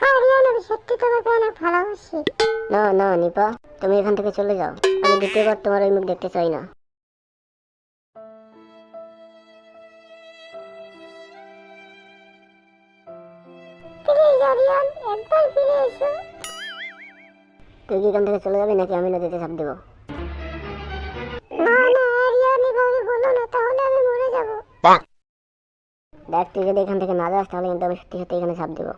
দেখো আমি সত্যি তোমাকে অনেক ভালোবাসি। না না নিপা তুমি এখান থেকে চলে যাও। আমি দ্বিতীয়বার তোমার ওই মুখ দেখতে চাই না। প্লিজ আরিয়ান একবার ফিরে এসো। তুই কি এখান থেকে চলে যাবি নাকি আমি নদীতে ঝাঁপ দেবো? না না আরিয়ান এভাবে বলো না তাহলে আমি মরে যাব। দেখ তুই যদি এখান থেকে না যাস তাহলে কিন্তু আমি সত্যি সত্যি এখানে ঝাঁপ দেবো।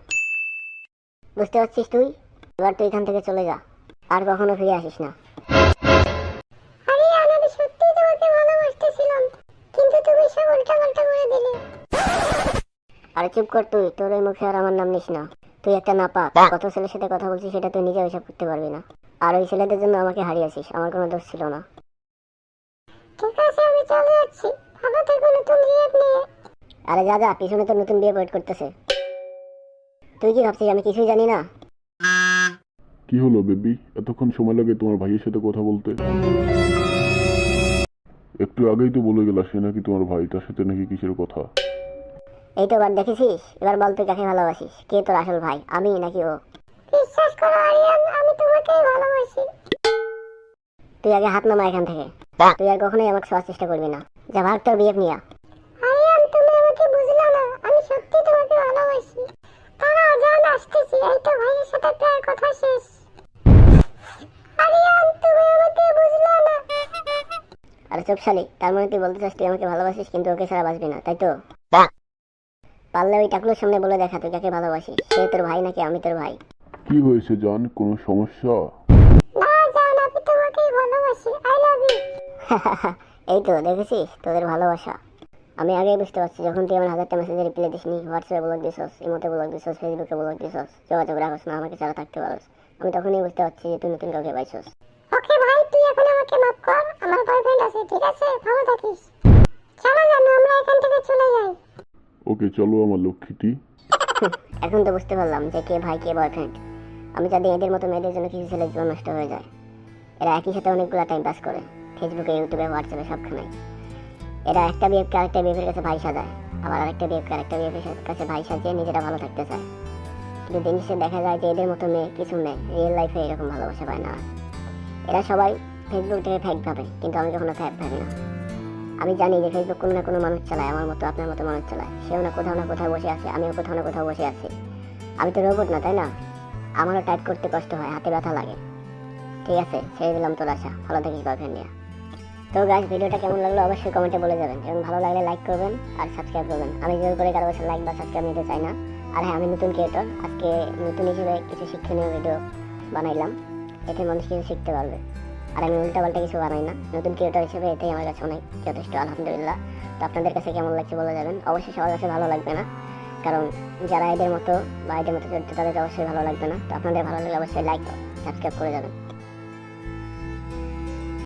বুঝতে পারছিস তুই? এবার তুই এখান থেকে চলে যা আর কখনো ফিরে আসিস না। আরিয়ান আমি সত্যি তোমাকে ভালোবাসতেছিলাম কিন্তু তুমি সব উল্টাপাল্টা করে দিলে। আরে চুপ কর তুই তোর ওই মুখে আর আমার নাম নিস না। তুই একটা নাপা কত ছেলের সাথে কথা বলছিস সেটা তুই নিজে হিসাব করতে পারবি না। আর ওই ছেলেদের জন্য আমাকে হারিয়েছিস আমার কোনো দোষ ছিল না। ঠিক আছে আমি চলে যাচ্ছি। ভালো থেকো নতুন রিয়েট নিয়ে। আরে যা যা পিছনে তো নতুন বিয়ে ওয়েট করতেছে। তুই কি ভাবছিস আমি কিছুই জানি না? কি হলো বেবি? এতক্ষণ সময় লাগে তোমার ভাইয়ের সাথে কথা বলতে। একটু আগেই তো বলে গেলা সে নাকি তোমার ভাই তার সাথে নাকি কিসের কথা? এই তো এবার দেখেছিস? এবার বল তুই কাকে ভালোবাসিস? কে তোর আসল ভাই? আমি নাকি ও? বিশ্বাস করো আরিয়ান আমি তোমাকেই ভালোবাসি। তুই আগে হাত নামা এখান থেকে। তুই আর কখনোই আমাকে ছোঁয়ার চেষ্টা করবি না। যা ভাগ তোর বিয়ে নিয়া। চুপ শালি তার মানে তুই বলতে চাস তুই আমাকে ভালোবাসিস কিন্তু ওকে ছাড়া বাঁচবি না তাই তো? পারলে ওই টাকলুর সামনে বলে দেখা তুই কাকে ভালোবাসিস সে তোর ভাই নাকি আমি তোর ভাই? কি হয়েছে জান কোনো সমস্যা? না জান আমি তোমাকেই ভালোবাসি আই লাভ ইউ এই তো দেখেছিস? তোদের ভালোবাসা। আমি আগেই বুঝতে পারছি যখন তুই আমার হাজারটা মেসেজে রিপ্লাই দিসনি হোয়াটসঅ্যাপে ব্লগ দিছস ইমোতে ব্লগ দিছস ফেসবুকে ব্লগ দিছস যোগাযোগ রাখস না আমাকে ছাড়া থাকতে পারস আমি তখনই বুঝতে পারছি যে তুই নতুন কাউকে পাইছস। ওকে ভাই তুই এখন আমাকে মাফ কর। ঠিক আছে ভালো থাকিস। চলো জানো আমরা এখান থেকে চলে যাই। ওকে চলো আমার লক্ষ্মীটি। এখন তো বুঝতে পারলাম যে কে ভাই কে বয়ফ্রেন্ড আমি যাদের এদের মতো মেয়েদের জন্য কিছু ছেলের জীবন নষ্ট হয়ে যায়। এরা একই সাথে অনেকগুলো টাইম পাস করে। ফেসবুকে ইউটিউবে হোয়াটসঅ্যাপে সবখানেই এরা একটা বিয়েকে আরেকটা বিয়ের কাছে ভাই সাজায়। আবার আরেকটা বিয়েকে আরেকটা বিয়ের কাছে ভাই সাজিয়ে নিজেরা ভালো থাকতে চায়। কিন্তু দিন শেষে দেখা যায় যে এদের মতো মেয়ে কিছু মেয়ে রিয়েল লাইফে এরকম ভালোবাসা পায় না। এরা সবাই ফেসবুক থেকে ফ্যাক ভাবে কিন্তু আমি কখনো ফ্যাক ভাবি না। আমি জানি যে ফেসবুক কোনো না কোনো মানুষ চালায়, আমার মতো, আপনার মতো মানুষ চালায়। সেও না কোথাও না কোথাও বসে আছে, আমিও কোথাও না কোথাও বসে আছি। আমি তো রোবট না, তাই না? আমারও টাইপ করতে কষ্ট হয়, হাতে ব্যথা লাগে। ঠিক আছে, ছেড়ে দিলাম তোর আশা। ভালো থাকিস বয়ফ্রেন্ড নিয়ে। তো গাছ ভিডিওটা কেমন লাগল অবশ্যই কমেন্টে বলে যাবেন। এবং ভালো লাগলে লাইক করবেন আর সাবস্ক্রাইব করবেন। আমি জোর করে কারও বছর লাইক বা সাবস্ক্রাইব নিতে চাই না। আর হ্যাঁ আমি নতুন ক্রিয়েটর আজকে নতুন হিসেবে কিছু শিক্ষণীয় ভিডিও বানাইলাম। এতে মানুষ কিছু শিখতে পারবে। আর আমি উল্টা পাল্টা কিছু বানাই না। নতুন ক্রিয়েটর হিসেবে এটাই আমার কাছে অনেক যথেষ্ট, আলহামদুলিল্লাহ। তো আপনাদের কাছে কেমন লাগছে বলে যাবেন অবশ্যই সবার কাছে ভালো লাগবে না। কারণ যারা এদের মতো বা এদের মতো চলছে তাদের অবশ্যই ভালো লাগবে না। তো আপনাদের ভালো লাগলে অবশ্যই লাইক সাবস্ক্রাইব করে যাবেন।